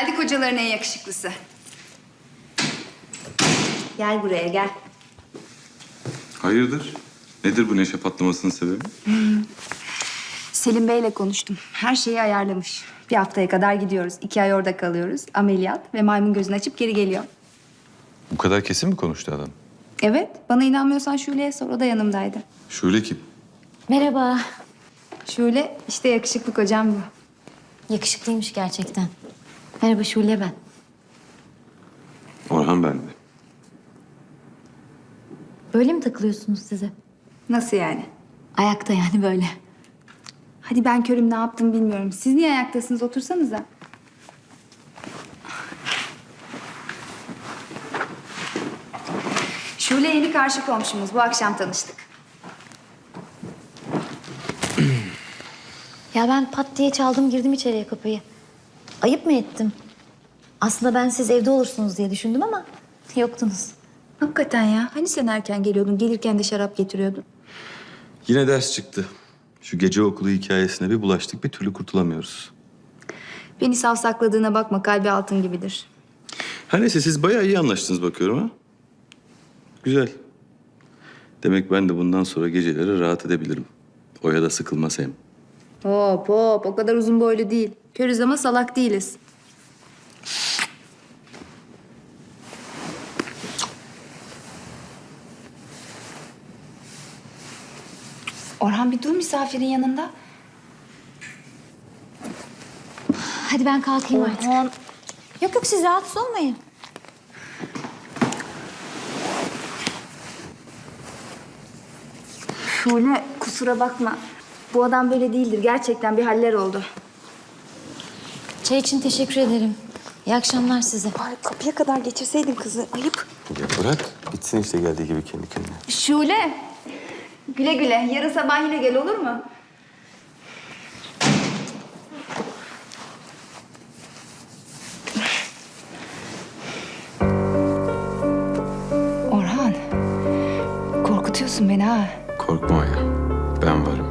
Geldik hocaların en yakışıklısı. Gel buraya gel. Hayırdır? Nedir bu neşe patlamasının sebebi? Selim Bey'le konuştum. Her şeyi ayarlamış. Bir haftaya kadar gidiyoruz. İki ay orada kalıyoruz. Ameliyat ve maymun gözünü açıp geri geliyor. Bu kadar kesin mi konuştu adam? Evet. Bana inanmıyorsan Şule'ye sor. O da yanımdaydı. Şöyle kim? Merhaba. Şule işte yakışıklı kocam bu. Yakışıklıymış gerçekten. Merhaba Şule ben. Orhan ben de. Böyle mi takılıyorsunuz size? Nasıl yani? Ayakta yani böyle. Hadi ben körüm ne yaptım bilmiyorum. Siz niye ayaktasınız? Otursanıza. Şule yeni karşı komşumuz. Bu akşam tanıştık. Ya ben pat diye çaldım girdim içeriye kapıyı. Ayıp mı ettim? Aslında ben siz evde olursunuz diye düşündüm ama yoktunuz. Hakikaten ya. Hani sen erken geliyordun? Gelirken de şarap getiriyordun. Yine ders çıktı. Şu gece okulu hikayesine bir bulaştık bir türlü kurtulamıyoruz. Beni savsakladığına bakma. Kalbi altın gibidir. Her neyse siz bayağı iyi anlaştınız bakıyorum ha. Güzel. Demek ben de bundan sonra geceleri rahat edebilirim. Oya da sıkılmaz hem. Hop hop. O kadar uzun boylu değil. Körüz ama salak değiliz. Orhan bir dur misafirin yanında. Hadi ben kalkayım artık. Yok yok siz rahatsız olmayın. Şule kusura bakma. Bu adam böyle değildir. Gerçekten bir haller oldu. Çay için teşekkür ederim. İyi akşamlar size. Bari kapıya kadar geçirseydin kızı. Ayıp. Ya bırak gitsin işte geldiği gibi kendi kendine. Şule. Güle güle. Yarın sabah yine gel olur mu? Orhan. Korkutuyorsun beni ha. Korkma ya. Ben varım.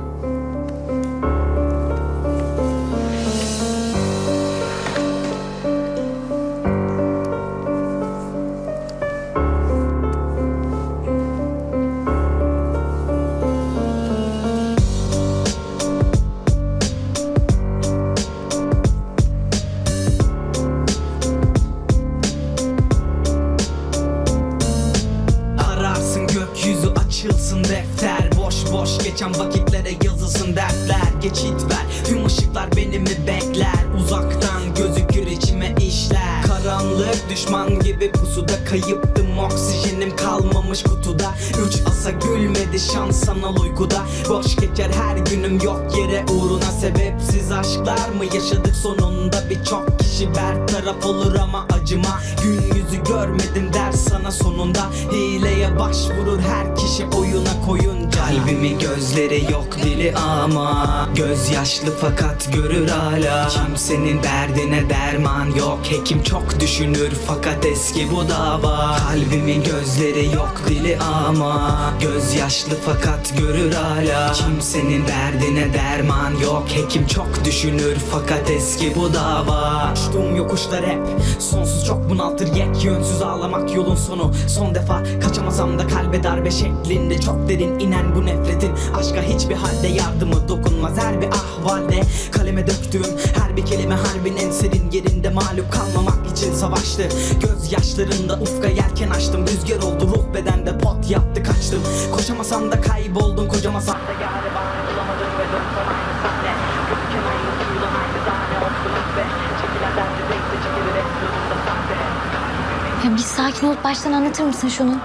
Sana sonunda Hileye başvurur her kişi oyuna koyunca. Kalbimi gözleri yok dili ama Gözyaşlı fakat görür hala. Kimsenin derdine derman yok Hekim çok düşünür fakat eski bu dava. Kalbimin gözleri yok dili ama Gözyaşlı fakat görür hala. Kimsenin derdine derman yok Hekim çok düşünür fakat eski bu dava. Uçtuğum yokuşlar hep Sonsuz çok bunaltır yek Yönsüz ağlamak yolun sonu. Son defa kaçamasam da kalbe darbe şeklinde Çok derin inen bu nefretin Aşka hiçbir halde yardımı dokunmaz. Her bir ahvalde kaleme döktüğüm Her bir kelime harbinin serin yerinde Mağlup kalmamak için savaştı. Göz yaşlarında ufka yelken açtım. Rüzgar oldu ruh bedende pot yaptı kaçtım. Koşamasam da kayboldum da yâre bahane bulamadım sahte. Ya bir sakin olup baştan anlatır mısın şunu?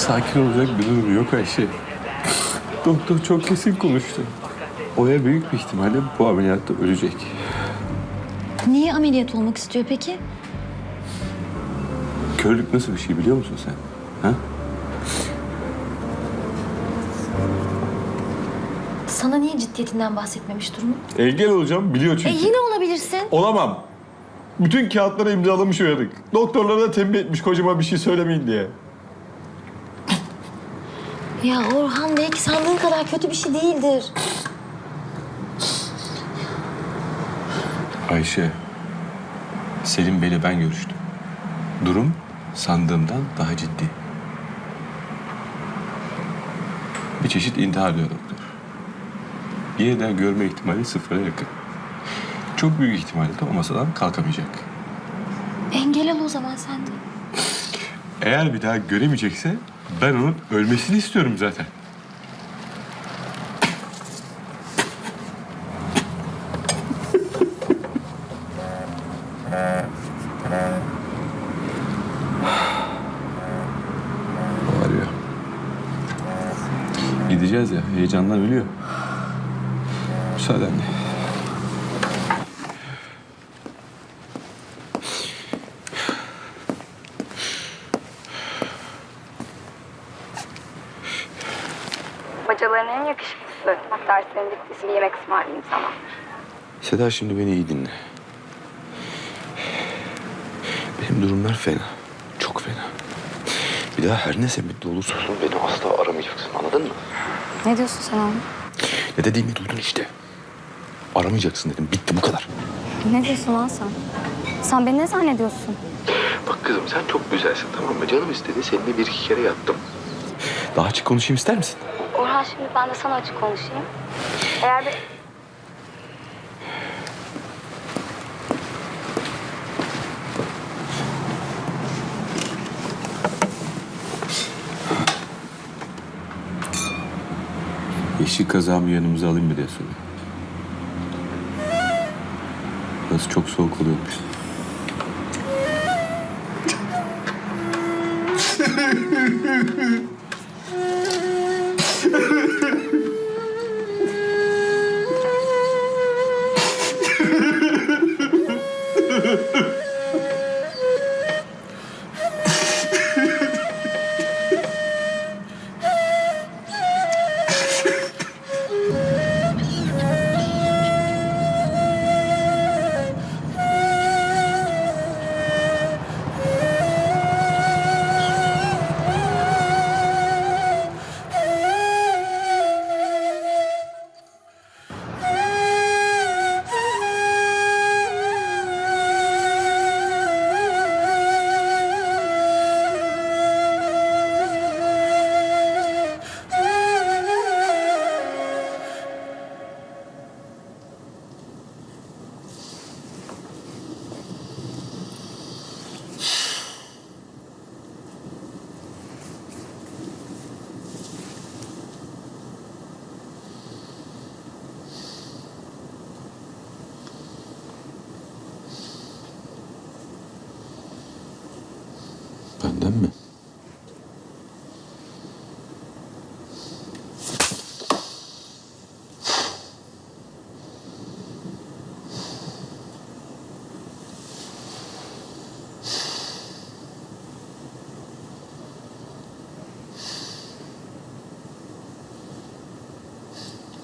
Sakin olacak bir durum yok Ayşe. Doktor çok kesin konuştu. Oya büyük bir ihtimalle bu ameliyatta ölecek. Niye ameliyat olmak istiyor peki? Körlük nasıl bir şey biliyor musun sen? Ha? Sana niye ciddiyetinden bahsetmemiş durumu? Engel olacağım biliyor E çünkü. yine olabilirsin. Olamam. Bütün kağıtları imzalamış uyanık. Doktorlara da tembih etmiş kocama bir şey söylemeyin diye. Ya Orhan belki sandığın kadar kötü bir şey değildir. Ayşe, Selim Bey'le ben görüştüm. Durum sandığımdan daha ciddi. Bir çeşit intihar diyor doktor. Yeniden görme ihtimali sıfıra yakın. Çok büyük ihtimalle de o masadan kalkamayacak. Engel ol o zaman sen de. Eğer bir daha göremeyecekse ben onun ölmesini istiyorum zaten. Arıyor. Gideceğiz ya. Heyecandan ölüyor. Müsaadenle. Bacaların en yakışıklısı. Bak derslerin bittiyse bir yemek ısmarlayayım sana. Seda şimdi beni iyi dinle. Benim durumlar fena. Çok fena. Bir daha her ne sebeple olursa olsun beni asla aramayacaksın anladın mı? Ne diyorsun sen oğlum? Ne dediğimi duydun işte. Aramayacaksın dedim. Bitti bu kadar. Ne diyorsun lan sen? Sen beni ne zannediyorsun? Bak kızım sen çok güzelsin tamam mı? Canım istedi seninle bir iki kere yattım. Daha açık konuşayım ister misin? Orhan şimdi ben de sana açık konuşayım. Eğer bir... Yeşil kazağımı yanımıza alayım mı diye soruyor. Burası çok soğuk oluyormuş. Benden mi?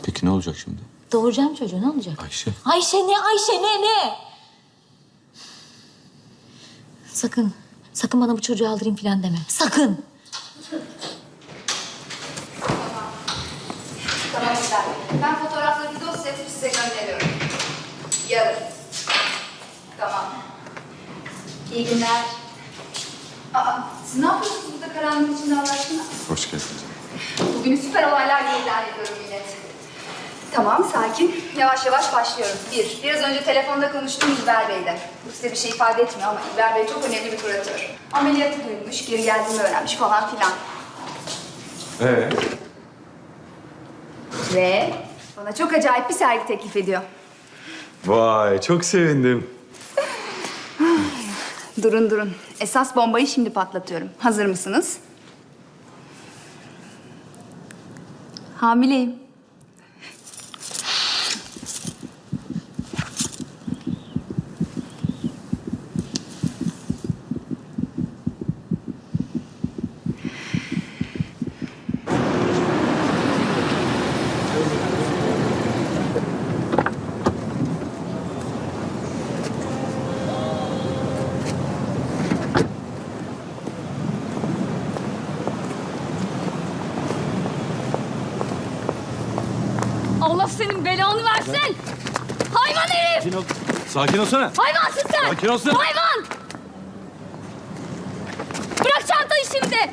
Peki ne olacak şimdi? Doğuracağım çocuğu ne olacak? Ayşe. Ayşe ne Ayşe ne ne? Sakın. Sakın bana bu çocuğu aldırayım falan deme. Sakın. Tamam Bey. Ben fotoğrafları bir dosya yapıp size gönderiyorum. Yarın. Tamam. İyi günler. Aa, siz ne yapıyorsunuz burada karanlığın içinde Allah aşkına? Hoş geldin. Bugünü süper olaylar ilan ediyorum. Tamam, sakin. Yavaş yavaş başlıyorum. Bir, biraz önce telefonda konuştum İlber Bey'le. Bu size bir şey ifade etmiyor ama İlber Bey çok önemli bir kuratör. Ameliyatı duymuş, geri geldiğimi öğrenmiş falan filan. Ee? Ve bana çok acayip bir sergi teklif ediyor. Vay çok sevindim. Durun durun. Esas bombayı şimdi patlatıyorum. Hazır mısınız? Hamileyim. Versin. Hayvan herif. Sakin olsana. Hayvansın sen! Sakin olsun. Hayvan! Bırak çantayı şimdi!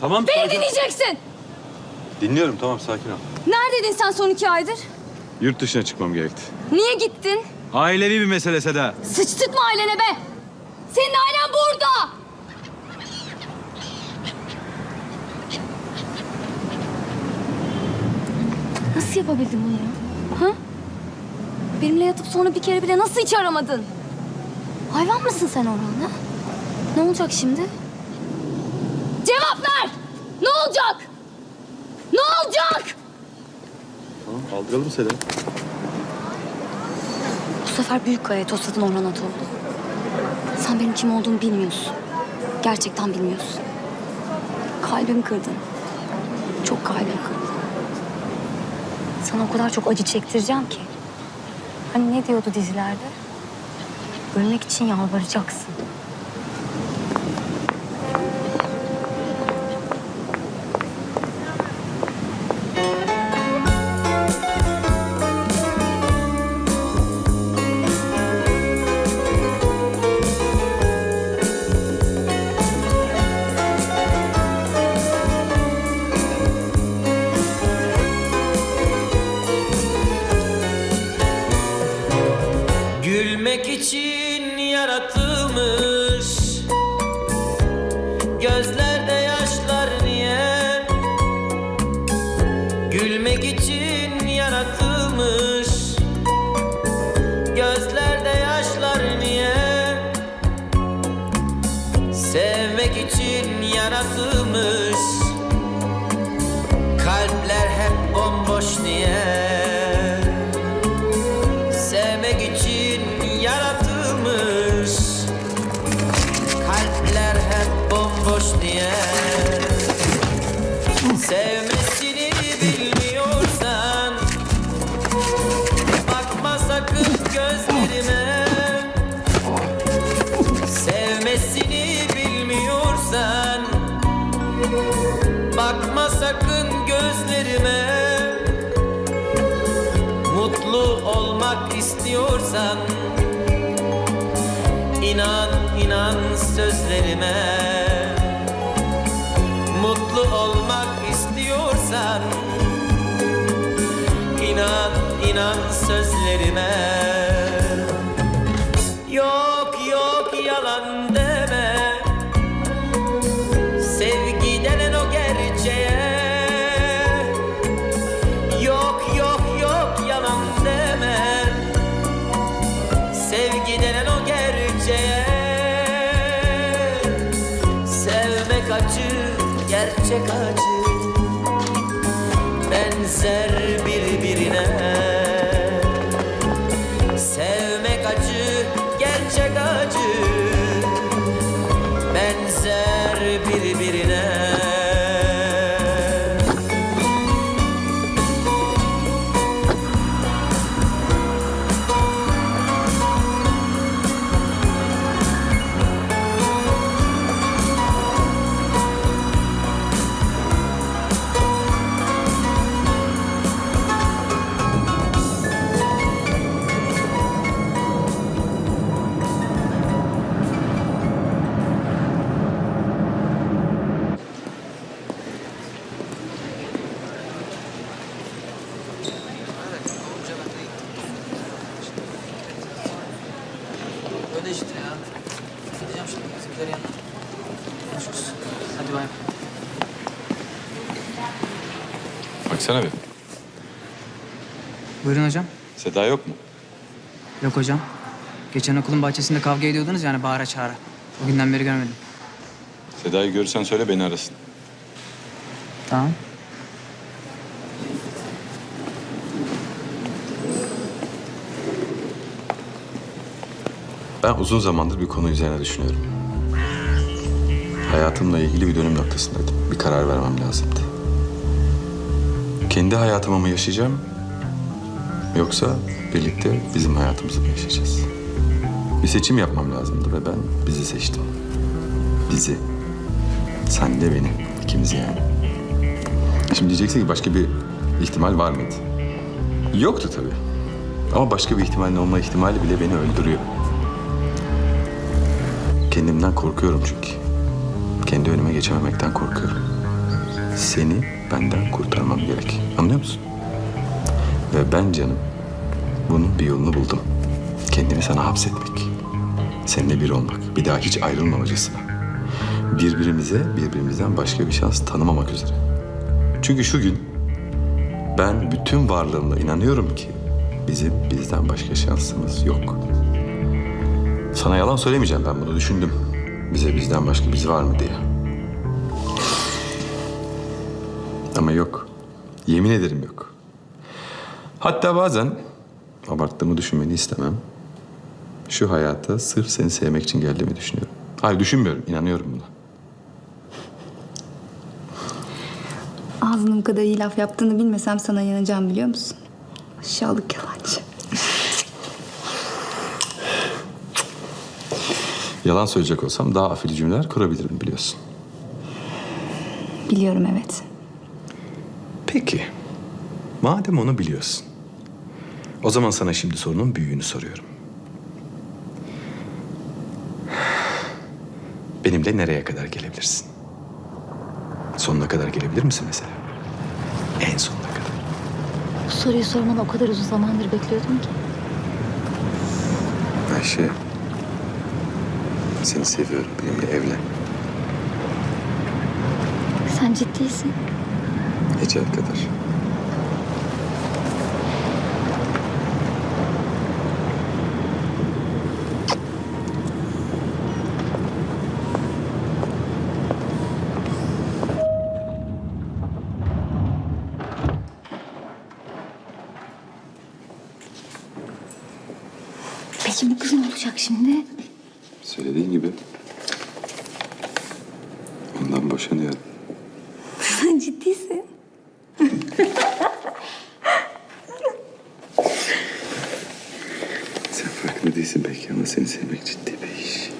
Tamam Beni sakin ol. dinleyeceksin! Dinliyorum tamam sakin ol. Neredeydin sen son iki aydır? Yurt dışına çıkmam gerekti. Niye gittin? Ailevi bir mesele Seda. Sıçtırtma ailene be! Senin ailen burada! Nasıl yapabildin bunu ya? Ha? Benimle yatıp sonra bir kere bile nasıl hiç aramadın? Hayvan mısın sen Orhan ha? Ne olacak şimdi? Cevap ver! Ne olacak? Ne olacak? Tamam aldıralım Seda. Bu sefer büyük kayaya tosladın Orhan Atoğlu. Sen benim kim olduğumu bilmiyorsun. Gerçekten bilmiyorsun. Kalbimi kırdın. Çok kalbimi kırdın. Sana o kadar çok acı çektireceğim ki. Hani ne diyordu dizilerde? Ölmek için yalvaracaksın. Gözlerime. Sevmesini bilmiyorsan Bakma sakın gözlerime. Mutlu olmak istiyorsan inan inan sözlerime. Mutlu olmak istiyorsan inan inan sözlerime yanına. Görüşürüz. Hadi bay. Baksana bir. Buyurun hocam. Seda yok mu? Yok hocam. Geçen okulun bahçesinde kavga ediyordunuz yani bağıra çağıra. O günden beri görmedim. Seda'yı görürsen söyle beni arasın. Tamam. Ben uzun zamandır bir konu üzerine düşünüyorum. Hayatımla ilgili bir dönüm noktasındaydım. Bir karar vermem lazımdı. Kendi hayatımı mı yaşayacağım? Yoksa birlikte bizim hayatımızı mı yaşayacağız? Bir seçim yapmam lazımdı ve ben bizi seçtim. Bizi. Sen de beni. ikimiz yani. Şimdi diyeceksin ki başka bir ihtimal var mıydı? Yoktu tabii. Ama başka bir ihtimalin olma ihtimali bile beni öldürüyor. Kendimden korkuyorum çünkü. Kendi önüme geçememekten korkuyorum. Seni benden kurtarmam gerek. Anlıyor musun? Ve ben canım bunun bir yolunu buldum. Kendimi sana hapsetmek. Seninle bir olmak. Bir daha hiç ayrılmamacasına. Birbirimize birbirimizden başka bir şans tanımamak üzere. Çünkü şu gün ben bütün varlığımla inanıyorum ki bizim bizden başka şansımız yok. Sana yalan söylemeyeceğim ben bunu düşündüm. Bize bizden başka biz var mı diye. Ama yok. Yemin ederim yok. Hatta bazen abarttığımı düşünmeni istemem. Şu hayata sırf seni sevmek için geldiğimi düşünüyorum. Hayır düşünmüyorum, inanıyorum buna. Ağzının bu kadar iyi laf yaptığını bilmesem sana inanacağım biliyor musun? Aşağılık yalancı. Yalan söyleyecek olsam daha afili cümleler kurabilirim biliyorsun. Biliyorum evet. Peki. Madem onu biliyorsun. O zaman sana şimdi sorunun büyüğünü soruyorum. Benimle nereye kadar gelebilirsin? Sonuna kadar gelebilir misin mesela? En sonuna kadar. Bu soruyu sormanı o kadar uzun zamandır bekliyordum ki. Ayşe. Seni seviyorum. Benimle evlen. Sen ciddisin. Ecel kadar. Peki bu kız ne olacak şimdi? Söylediğin gibi. Ondan boşanıyorum. Sen ciddisin. Sen farkında değilsin belki ama seni sevmek ciddi bir iş.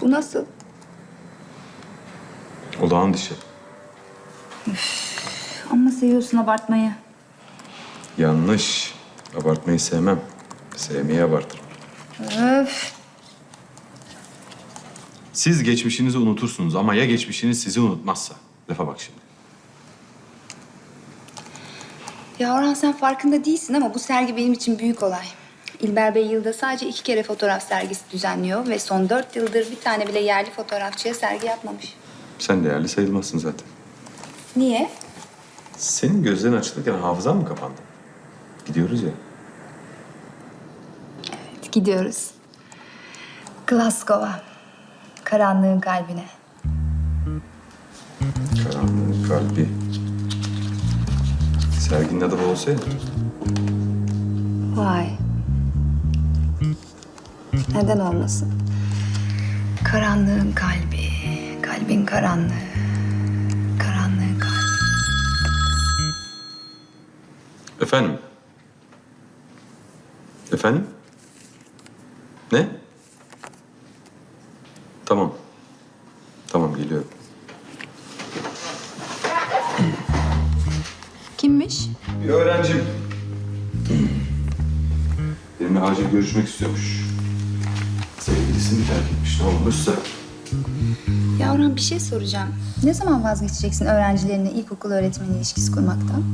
Bu nasıl? Olağan dışı. Ama seviyorsun abartmayı. Yanlış. Abartmayı sevmem. Sevmeyi abartırım. Öf. Siz geçmişinizi unutursunuz ama ya geçmişiniz sizi unutmazsa? Lafa bak şimdi. Ya Orhan sen farkında değilsin ama bu sergi benim için büyük olay. İlber Bey yılda sadece iki kere fotoğraf sergisi düzenliyor ve son dört yıldır bir tane bile yerli fotoğrafçıya sergi yapmamış. Sen değerli sayılmazsın zaten. Niye? Senin gözlerin açılırken hafızan mı kapandı? Gidiyoruz ya. Gidiyoruz. Glasgow'a. Karanlığın kalbine. Karanlığın kalbi. Serginin adı bu olsaydı. Vay. Neden olmasın? Karanlığın kalbi, kalbin karanlığı. Efendim? Efendim? Ne? Tamam. Tamam geliyorum. Kimmiş? Bir öğrencim. Benimle acil görüşmek istiyormuş. Sevgilisini terk etmiş ne olmuşsa. Ya Orhan bir şey soracağım. Ne zaman vazgeçeceksin öğrencilerinle ilkokul öğretmeni ilişkisi kurmaktan?